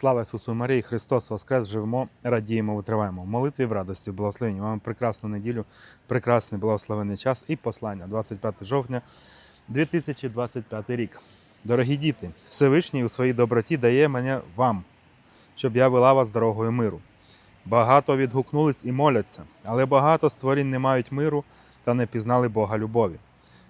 Слава Ісусу Марії, Христос Воскрес, живемо, радіємо, витриваємо. В молитві в радості, благословенні. Вам прекрасну неділю, прекрасний благословений час і послання 25 жовтня 2025 рік. Дорогі діти, Всевишній у своїй доброті дає мене вам, щоб я вела вас дорогою миру. Багато відгукнулись і моляться, але багато створінь не мають миру та не пізнали Бога любові.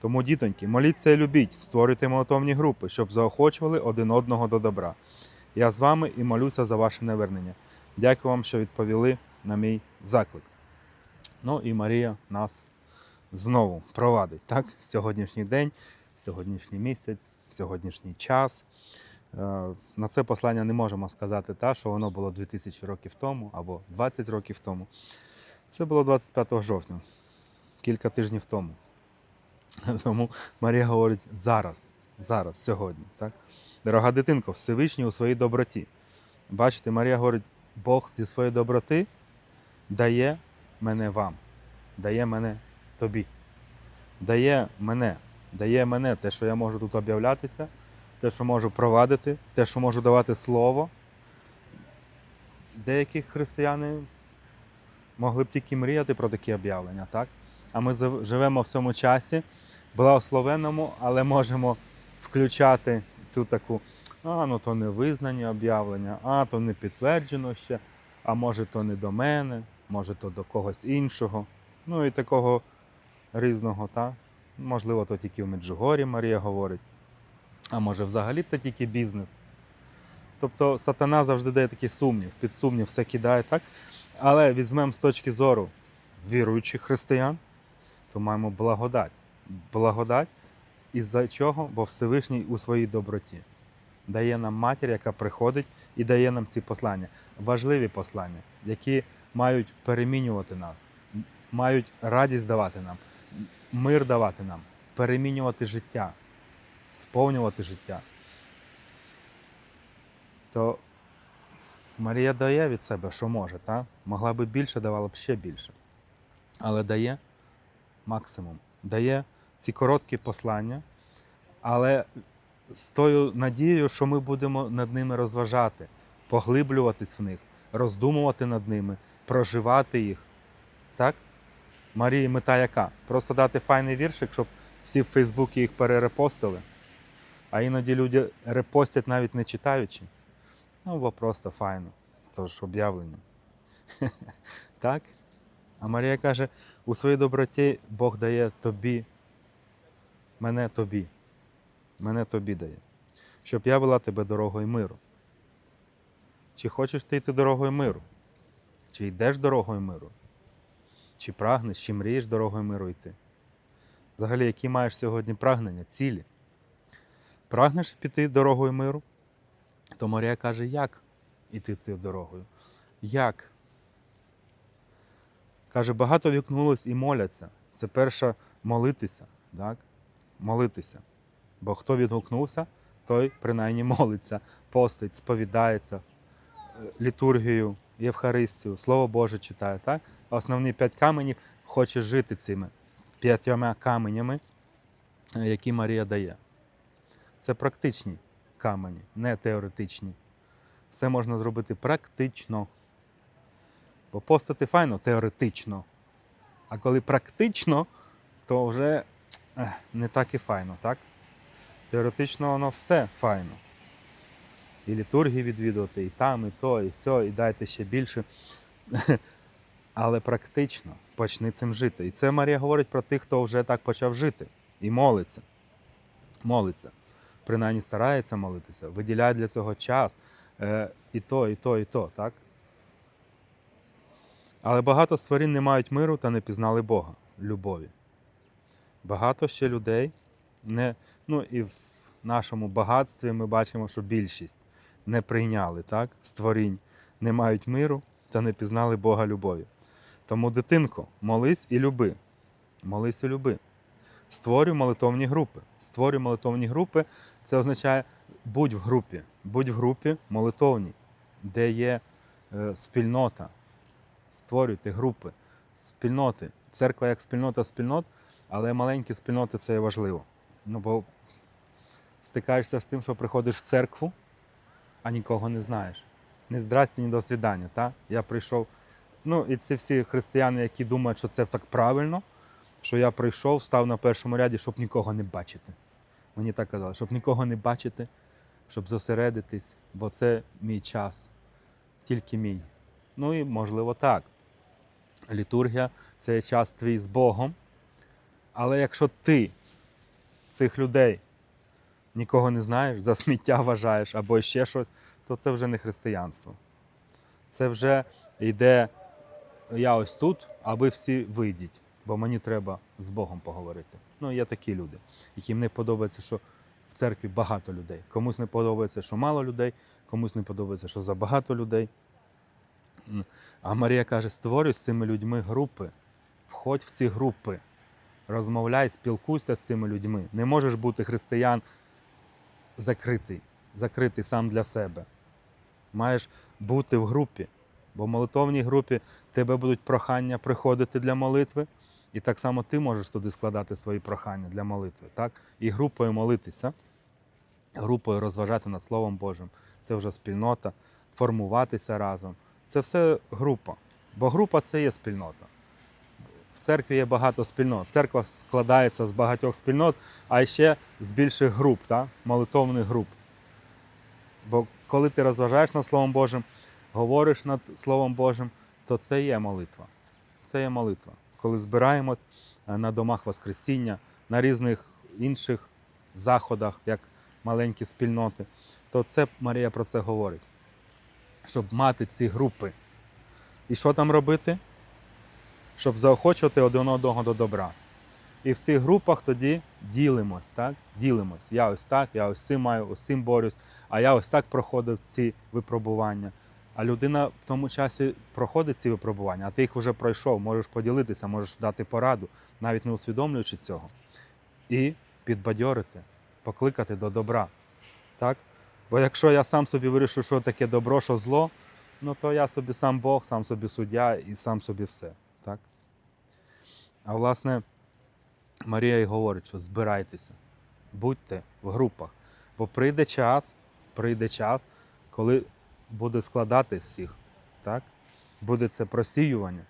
Тому, дітоньки, моліться і любіть, створюйте молитовні групи, щоб заохочували один одного до добра. Я з вами і молюся за ваше навернення. Дякую вам, що відповіли на мій заклик. Ну і Марія нас знову провадить, так? Сьогоднішній день, сьогоднішній місяць, сьогоднішній час. Е, На це послання не можемо сказати, та, що воно було 2000 років тому або 20 років тому. Це було 25 жовтня, кілька тижнів тому. Тому Марія говорить зараз, зараз, сьогодні. Так? Дорога дитинко, Всевишній у своїй доброті. Бачите, Марія говорить, Бог зі своєї доброти дає мене вам, дає мене тобі. Дає мене, дає мене те, що я можу тут об'являтися, те, що можу провадити, те, що можу давати слово. Деякі християни могли б тільки мріяти про такі об'явлення, так? А ми живемо в цьому часі, благословенному, але можемо включати цю таку, а ну то не визнані об'явлення, а то не підтверджено ще, а може то не до мене, може то до когось іншого. Ну і такого різного, так? Можливо, то тільки в Меджугорі Марія говорить. А може взагалі це тільки бізнес. Тобто сатана завжди дає такий сумнів, під сумнів все кидає, так? Але візьмемо з точки зору віруючих християн, то маємо благодать. Благодать із-за чого? Бо Всевишній у своїй доброті дає нам матір, яка приходить і дає нам ці послання. Важливі послання, які мають перемінювати нас, мають радість давати нам, мир давати нам, перемінювати життя, сповнювати життя. То Марія дає від себе, що може, та? могла би більше, давала б ще більше. Але дає максимум. Дає ці короткі послання, але з тою надією, що ми будемо над ними розважати, поглиблюватись в них, роздумувати над ними, проживати їх. Так? Марії мета яка? Просто дати файний віршик, щоб всі в Фейсбуці їх перерепостили. А іноді люди репостять навіть не читаючи. Ну, бо просто файно. Тож об'явлення. так? А Марія каже: у своїй доброті Бог дає тобі, мене тобі. Мене тобі дає. Щоб я вела тебе дорогою миру. Чи хочеш ти йти дорогою миру? Чи йдеш дорогою миру? Чи прагнеш, чи мрієш дорогою миру йти? Взагалі, які маєш сьогодні прагнення, цілі? Прагнеш піти дорогою миру? То Марія каже, як іти цією дорогою? Як? Каже, багато вікнулось і моляться. Це перше молитися. Так? Молитися. Бо хто відгукнувся, той принаймні молиться, постить, сповідається, е, літургію, Євхаристію, Слово Боже читає. Так? Основні п'ять каменів хоче жити цими п'ятьома каменями, е, які Марія дає. Це практичні камені, не теоретичні. Все можна зробити практично. Бо постати файно теоретично. А коли практично, то вже не так і файно, так? Теоретично воно все файно. І літургії відвідувати, і там, і то, і сьо, і дайте ще більше. Але практично почни цим жити. І це Марія говорить про тих, хто вже так почав жити і молиться. Молиться. Принаймні старається молитися, виділяє для цього час. Е, і то, і то, і то, так? Але багато створінь не мають миру та не пізнали Бога, любові. Багато ще людей, не, ну і в нашому багатстві ми бачимо, що більшість не прийняли так, створінь, не мають миру та не пізнали Бога любові. Тому, дитинко, молись і люби. Молись і люби. Створюй молитовні групи. Створюй молитовні групи, це означає будь в групі, будь в групі молитовній, де є е, спільнота. Створюйте групи, спільноти. Церква як спільнота спільнот, але маленькі спільноти це є важливо. Ну, бо стикаєшся з тим, що приходиш в церкву, а нікого не знаєш. ні здрасті, ні до свідання. Та? Я прийшов. Ну, і ці всі християни, які думають, що це так правильно, що я прийшов, став на першому ряді, щоб нікого не бачити. Мені так казали, щоб нікого не бачити, щоб зосередитись, бо це мій час, тільки мій. Ну і можливо так. Літургія це час твій з Богом. Але якщо ти цих людей нікого не знаєш, за сміття вважаєш або ще щось, то це вже не християнство. Це вже йде я ось тут, а ви всі вийдіть, бо мені треба з Богом поговорити. Ну, є такі люди, яким не подобається, що в церкві багато людей. Комусь не подобається, що мало людей, комусь не подобається, що забагато людей. А Марія каже: створюй з цими людьми групи, входь в ці групи, розмовляй, спілкуйся з цими людьми. Не можеш бути християн закритий, закритий сам для себе. Маєш бути в групі, бо в молитовній групі тебе будуть прохання приходити для молитви, і так само ти можеш туди складати свої прохання для молитви. Так? І групою молитися, групою розважати над Словом Божим. Це вже спільнота, формуватися разом. Це все група. Бо група це є спільнота. Церкві є багато спільнот. Церква складається з багатьох спільнот, а ще з більших груп, так? молитовних груп. Бо коли ти розважаєш над Словом Божим, говориш над Словом Божим, то це є молитва. Це є молитва. Коли збираємось е, на домах Воскресіння, на різних інших заходах, як маленькі спільноти, то це Марія про це говорить. Щоб мати ці групи. І що там робити? Щоб заохочувати один одного до добра. І в цих групах тоді ділимось, так? Ділимось. Я ось так, я ось цим маю, ось цим борюсь, а я ось так проходив ці випробування. А людина в тому часі проходить ці випробування, а ти їх вже пройшов, можеш поділитися, можеш дати пораду, навіть не усвідомлюючи цього. І підбадьорити, покликати до добра. Так? Бо якщо я сам собі вирішу, що таке добро, що зло, ну то я собі сам Бог, сам собі суддя і сам собі все. Так? А власне, Марія й говорить, що збирайтеся, будьте в групах. Бо прийде час, прийде час, коли буде складати всіх. Так? Буде це просіювання,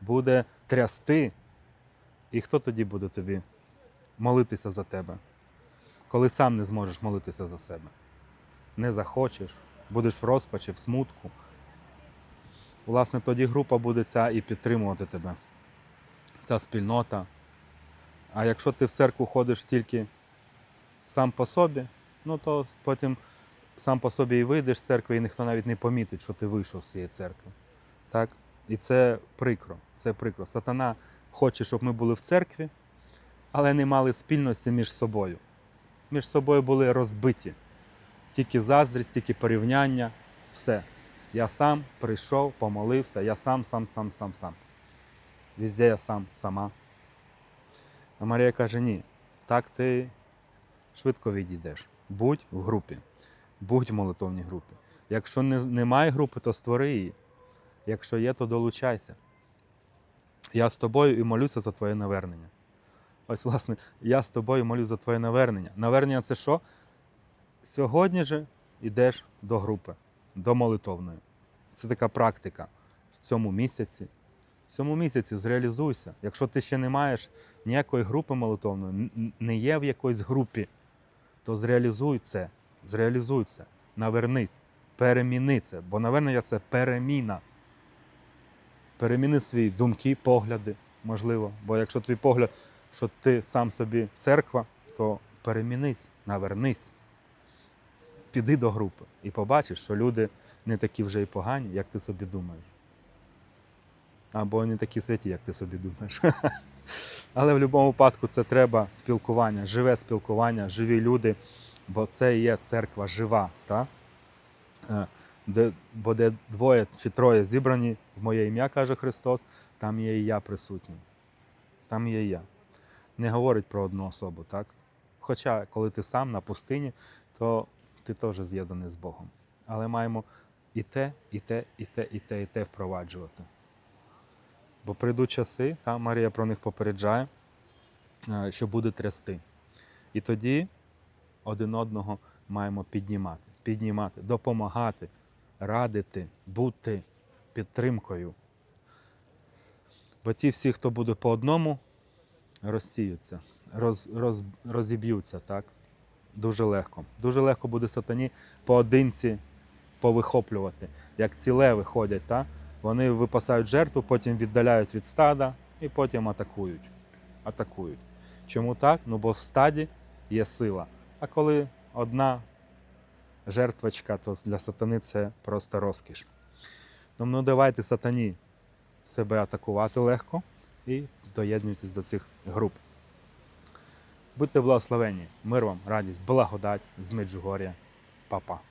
буде трясти. І хто тоді буде тобі молитися за тебе? Коли сам не зможеш молитися за себе. Не захочеш, будеш в розпачі, в смутку. Власне, тоді група буде ця і підтримувати тебе. Ця спільнота. А якщо ти в церкву ходиш тільки сам по собі, ну то потім сам по собі і вийдеш з церкви, і ніхто навіть не помітить, що ти вийшов з цієї церкви. Так? І це прикро. Це прикро. Сатана хоче, щоб ми були в церкві, але не мали спільності між собою. Між собою були розбиті. Тільки заздрість, тільки порівняння, все. Я сам прийшов, помолився, я сам, сам, сам, сам, сам. Везде я сам, сама. А Марія каже: ні, так ти швидко відійдеш. Будь в групі, будь в молитовній групі. Якщо не, немає групи, то створи її. Якщо є, то долучайся. Я з тобою і молюся за твоє навернення. Ось, власне, я з тобою молюся за твоє навернення. Навернення це що? Сьогодні же йдеш до групи, до молитовної. Це така практика в цьому місяці. В цьому місяці зреалізуйся. Якщо ти ще не маєш ніякої групи молитовної, не є в якоїсь групі, то зреалізуй це, зреалізуй це, навернись, переміни це, бо навернення це переміна. Переміни свої думки, погляди, можливо. Бо якщо твій погляд, що ти сам собі церква, то перемінись, навернись. Піди до групи і побачиш, що люди не такі вже й погані, як ти собі думаєш. Або не такі святі, як ти собі думаєш. Але в будь-якому випадку це треба спілкування, живе спілкування, живі люди, бо це є церква жива. Та? Е, Де, бо де двоє чи троє зібрані в моє ім'я, каже Христос, там є і я присутній. Там є і я. Не говорить про одну особу, так? Хоча, коли ти сам на пустині, то ти теж з'єднаний з Богом. Але маємо і те, і те, і те, і те, і те впроваджувати. Бо прийдуть часи, та Марія про них попереджає, е, що буде трясти. І тоді один одного маємо піднімати, піднімати, допомагати, радити, бути підтримкою. Бо ті всі, хто буде по одному, розсіються, роз, роз, розіб'ються, так? Дуже легко. Дуже легко буде сатані поодинці повихоплювати. Як ці леви ходять, так? вони випасають жертву, потім віддаляють від стада і потім атакують. Атакують. Чому так? Ну бо в стаді є сила. А коли одна жертвочка, то для сатани це просто розкіш. Тому ну, давайте сатані себе атакувати легко і доєднуйтесь до цих груп. Будьте благословені, мир вам, радість, благодать з Меджугор'я. Па-па.